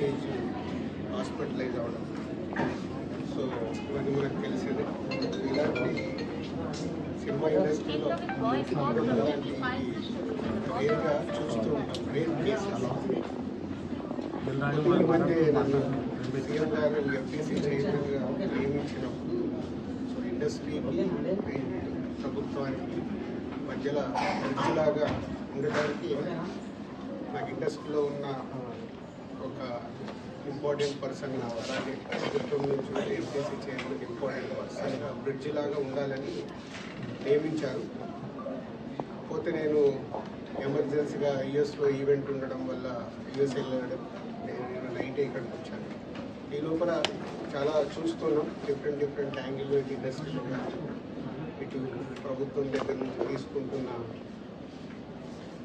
Tej hospitalise అవ్వడం so ఇవన్నీ మనకు తెలిసింది. ఇలాంటి సినిమా ఇండస్ట్రీలో రేర్గా చూస్తూ ఉంటాం. రేర్ కేసెస్ ఎందుకంటే నన్ను సీఎం గారు ఎఫ్టీసీ చైర్మన్గా నియమించినప్పుడు సో ఇండస్ట్రీకి ప్రభుత్వానికి మధ్యలో మంచిలాగా ఉండడానికి నాకు ఇండస్ట్రీలో ఉన్న ఇంపార్టెంట్ పర్సన్ అలాగే ప్రభుత్వం నుంచి కూడా చైర్మన్ ఇంపార్టెంట్ పర్సన్గా బ్రిడ్జ్ లాగా ఉండాలని నియమించారు. పోతే నేను ఎమర్జెన్సీగా యుఎస్లో ఈవెంట్ ఉండడం వల్ల యుఎస్ వెళ్ళడం నేను నైట్ ఇక్కడికి వచ్చాను. ఈ లోపల చాలా చూస్తున్నాం. డిఫరెంట్ డిఫరెంట్ యాంగిల్లో ఇటు ఇండస్ట్రీలో ఇటు ప్రభుత్వం దగ్గర నుంచి తీసుకుంటున్న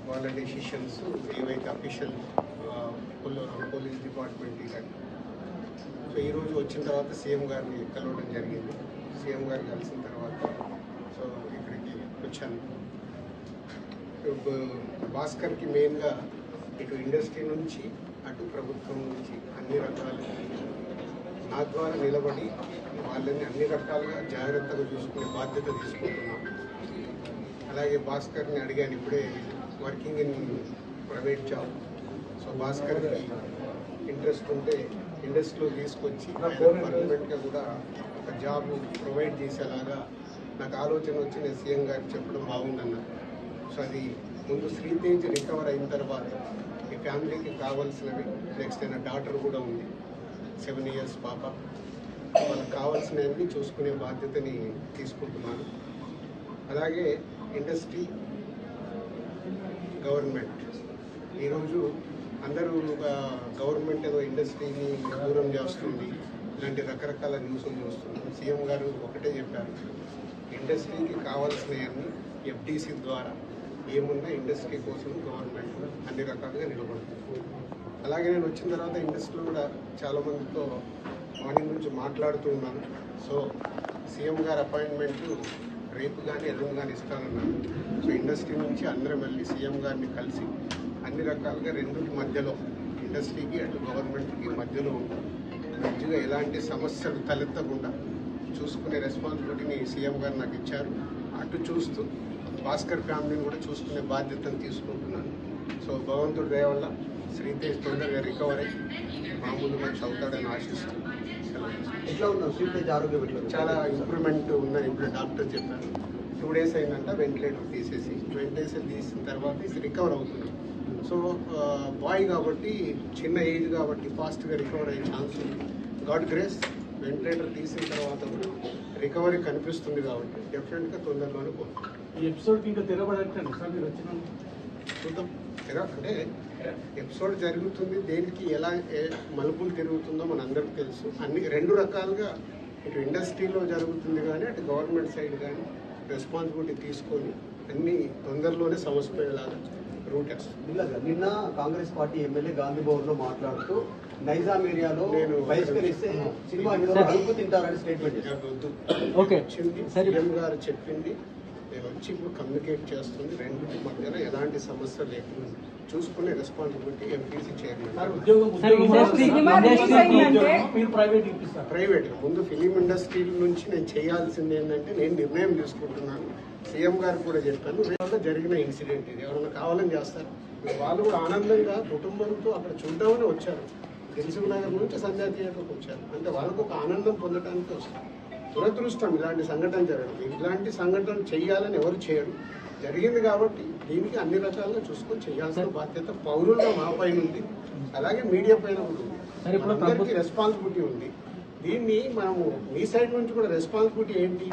వాళ్ళ డెసిషన్స్ ఏవైతే అఫీషియల్ పోలీస్ డిపార్ట్మెంట్ కానీ సో ఈరోజు వచ్చిన తర్వాత సీఎం గారిని కలవడం జరిగింది. సీఎం గారిని కలిసిన తర్వాత సో ఇక్కడికి వచ్చాను. ఇప్పుడు భాస్కర్కి మెయిన్గా ఇటు ఇండస్ట్రీ నుంచి అటు ప్రభుత్వం నుంచి అన్ని రకాల నా ద్వారా నిలబడి వాళ్ళని అన్ని రకాలుగా జాగ్రత్తగా చూసుకునే బాధ్యత తీసుకుంటున్నాం. అలాగే భాస్కర్ని అడిగాను ఇప్పుడే working in private job. So భాస్కర్కి interest ఉంటే ఇండస్ట్రీలో తీసుకొచ్చి పర్మనెంట్గా కూడా ఒక జాబ్ ప్రొవైడ్ చేసేలాగా నాకు ఆలోచన వచ్చి నేను సీఎం గారికి చెప్పడం బాగుందన్నారు సో అది ముందు శ్రీతేజ్ రికవర్ అయిన తర్వాత ఈ ఫ్యామిలీకి కావాల్సినవి నెక్స్ట్ అయిన డాటర్ కూడా ఉంది. సెవెన్ ఇయర్స్ పాప. వాళ్ళకి కావాల్సినవన్నీ చూసుకునే బాధ్యతని తీసుకుంటున్నాను. అలాగే ఇండస్ట్రీ గవర్నమెంట్ ఈరోజు అందరూ ఒక గవర్నమెంట్ ఏదో ఇండస్ట్రీని దూరం చేస్తుంది. ఇలాంటి రకరకాల న్యూస్లు చూస్తున్నాం. సీఎం గారు ఒకటే చెప్పారు. ఇండస్ట్రీకి కావాల్సినవన్నీ ఎఫ్డీసీ ద్వారా ఏమున్నా ఇండస్ట్రీ కోసం గవర్నమెంట్ అన్ని రకాలుగా నిలబడుతుంది. అలాగే నేను వచ్చిన తర్వాత ఇండస్ట్రీలో కూడా చాలామందితో మార్నింగ్ నుంచి మాట్లాడుతూ ఉన్నాను. సో సీఎం గారి అపాయింట్మెంట్ రేపు కానీ ఎల్లుండి కానీ ఇస్తానన్నాను సో ఇండస్ట్రీ నుంచి అందరం వెళ్ళి సీఎం గారిని కలిసి అన్ని రకాలుగా రెండుకి మధ్యలో ఇండస్ట్రీకి అటు గవర్నమెంట్కి మధ్యలో మంచిగా ఎలాంటి సమస్యలు తలెత్తకుండా చూసుకునే రెస్పాన్సిబిలిటీని సీఎం గారు నాకు ఇచ్చారు. అటు చూస్తూ భాస్కర్ ఫ్యామిలీని కూడా చూసుకునే బాధ్యతను తీసుకుంటున్నాను. సో భగవంతుడి దయ వల్ల శ్రీతేజ్ తొందరగా రికవర్ అయ్యి మామూలు మనిషి అవుతాడని ఆశిస్తూ. ఎట్లా ఉన్నాం శ్రీతేజ్ ఆరోగ్యం? చాలా ఇంప్రూవ్మెంట్ ఉందని ఇప్పుడు డాక్టర్ చెప్పారు. టూ డేస్ అయిందంట వెంటిలేటర్ తీసేసి వెంటిలేషన్ తీసిన తర్వాత రికవర్ అవుతున్నాం. సో బాయ్ కాబట్టి చిన్న ఏజ్ కాబట్టి ఫాస్ట్గా రికవర్ అయ్యే ఛాన్స్ ఉంది. గాడ్ గ్రేస్ వెంటిలేటర్ తీసిన తర్వాత కూడా రికవరీ కనిపిస్తుంది కాబట్టి డెఫినెట్గా తొందరలోనే పోతుంది ఈ ఎపిసోడ్కి ఇంకా తెరబడటండి సార్ మీరు వచ్చిన చూద్దాం. ఎలా అంటే ఎపిసోడ్ జరుగుతుంది. దేనికి ఎలా ఏ మలుపులు తిరుగుతుందో మన అందరికీ తెలుసు. అన్ని రెండు రకాలుగా ఇటు ఇండస్ట్రీలో జరుగుతుంది కానీ అటు గవర్నమెంట్ సైడ్ కానీ రెస్పాన్సిబిలిటీ తీసుకొని అన్ని తొందరలోనే సమస్యపోయేలాగా రూట్ నిన్న కాంగ్రెస్ పార్టీ ఎమ్మెల్యే గాంధీ భవన్లో మాట్లాడుతూ నైజాం ఏరియాలో నేను- బహిష్కరిస్తే సినిమా హీరోలు అడుగు తింటారని స్టేట్మెంట్ చేశారు. వద్దు. ఓకే. సీఎం గారు చెప్పింది. నేను వచ్చి ఇప్పుడు కమ్యూనికేట్ చేస్తుంది. రెండింటి మధ్యన ఎలాంటి సమస్య లేకుండా చూసుకునే రెస్పాన్సిబిలిటీ ఎంపీసీ చైర్మన్ ప్రైవేట్ ముందు ఫిలిం ఇండస్ట్రీ నుంచి నేను చేయాల్సింది ఏంటంటే నేను నిర్ణయం తీసుకుంటున్నాను. సీఎం గారు కూడా చెప్పాను రేపు జరిగిన ఇన్సిడెంట్ ఇది. ఎవరైనా కావాలని చేస్తారు. వాళ్ళు కూడా ఆనందంగా కుటుంబంతో అక్కడ చూద్దామని వచ్చారు. దిల్సుఖ్ నగర్ నుంచి సంధ్యా థియేటర్కి వచ్చారు. అంటే వాళ్ళకు ఒక ఆనందం పొందడానికి వస్తారు. దురదృష్టం ఇలాంటి సంఘటన జరగడం ఇలాంటి సంఘటన చేయాలని ఎవరు చేయరు. జరిగింది కాబట్టి దీనికి అన్ని రకాలుగా చూసుకొని చేయాల్సిన బాధ్యత పౌరులుగా మా పైన ఉంది. అలాగే మీడియా పైన కూడా ఉంది. అందరికీ రెస్పాన్సిబిలిటీ ఉంది. దీన్ని మనము మీ సైడ్ నుంచి కూడా రెస్పాన్సిబిలిటీ ఏంటి?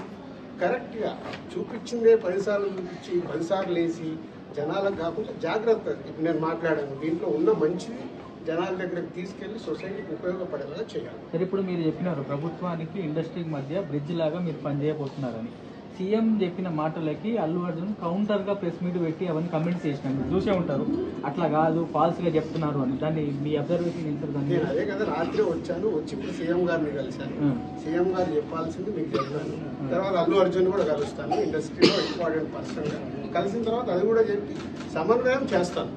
కరెక్ట్గా చూపించిందే పదిసార్లు చూపించి పదిసార్లు వేసి జనాలకు కాకుండా జాగ్రత్త. ఇప్పుడు నేను మాట్లాడాను దీంట్లో ఉన్న మంచిది జనాల దగ్గరికి తీసుకెళ్ళి సొసైటీకి ఉపయోగపడేలా చేయాలి. సరే ఇప్పుడు మీరు చెప్పినారు ప్రభుత్వానికి ఇండస్ట్రీకి మధ్య బ్రిడ్జ్ లాగా మీరు పనిచేయబోతున్నారని. సీఎం చెప్పిన మాటలకి అల్లు అర్జున్ కౌంటర్గా ప్రెస్ మీట్ పెట్టి అవన్నీ కమెంట్స్ చేసినారు. మీరు చూసే ఉంటారు. అట్లా కాదు ఫాల్స్గా చెప్తున్నారు అని. దాన్ని మీ అబ్జర్వేషన్ సార్ దాన్ని నేను అదే కదా రాత్రి వచ్చాను. వచ్చి ఇప్పుడు సీఎం గారిని కలిశాను. సీఎం గారు చెప్పాల్సింది మీకు చెప్పాను. తర్వాత అల్లు అర్జున్ కూడా కలుస్తాను. ఇండస్ట్రీలో ఇంపార్టెంట్ పర్సన్గా. కలిసిన తర్వాత అది కూడా చెప్పి సమన్వయం చేస్తాను.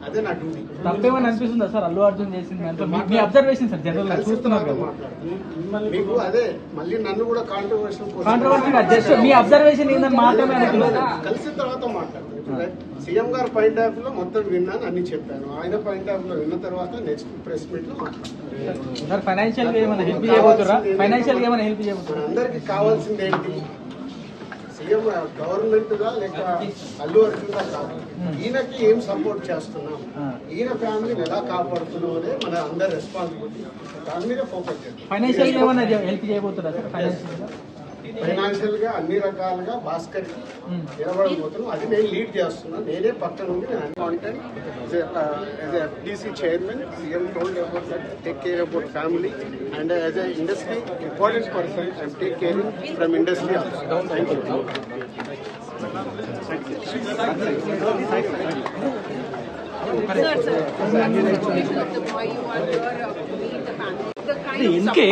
అదే నా డ్యూటీ తప్పేమని అనిపిస్తుందా సార్? అల్లు అర్జున్ చేసింది మీ- అబ్జర్వేషన్ సార్ జనరల్గా చూస్తున్నారు కదా. మీకు అదే మళ్ళీ నన్ను కూడా కాంట్రవర్షియల్ కాంట్రవర్సీ జస్ట్ మీ అబ్జర్వేషన్ ఏందని మాత్రమే కలిసిన తర్వాత మాట్లాడతాను ఇప్పుడు సీఎం గారు పాయింట్ ఆఫ్లో మొత్తం విన్నాను అన్ని చెప్పాను. ఆయన పాయింట్ ఆఫ్లో విన్న తర్వాత నెక్స్ట్ ప్రెస్ మీట్లో మాట్లాడతాను సార్ ఫైనాన్షియల్గా ఏమైనా హెల్ప్ చేయబోతురా ఫైనాన్షియల్గా ఏమైనా హెల్ప్ చేయబోతురా అందరికి కావాల్సింది ఏంటి? సీఎం గవర్నమెంట్గా లేక అల్లు అర్జున్గా కాదు ఈయనకి ఏం సపోర్ట్ చేస్తున్నాం. ఈయన ఫ్యామిలీని ఎలా కాపాడుతున్నాం అనే మన అందరి రెస్పాన్సిబిలిటీ. దాని మీద ఫోకస్ చేస్తాం ఫైనాన్షియల్ ఏమైనా హెల్ప్ చేయబోతురా సార్? ఫైనాన్షియల్గా అన్ని రకాలుగా భాస్కర్ నిలబడబోతున్నాం. అది నేను లీడ్ చేస్తున్నా. నేనే పక్కన నుండి నేను content as FDC chairman CM told about that take care about family and as a industry important person I'm take caring from industry thank you ఇంకే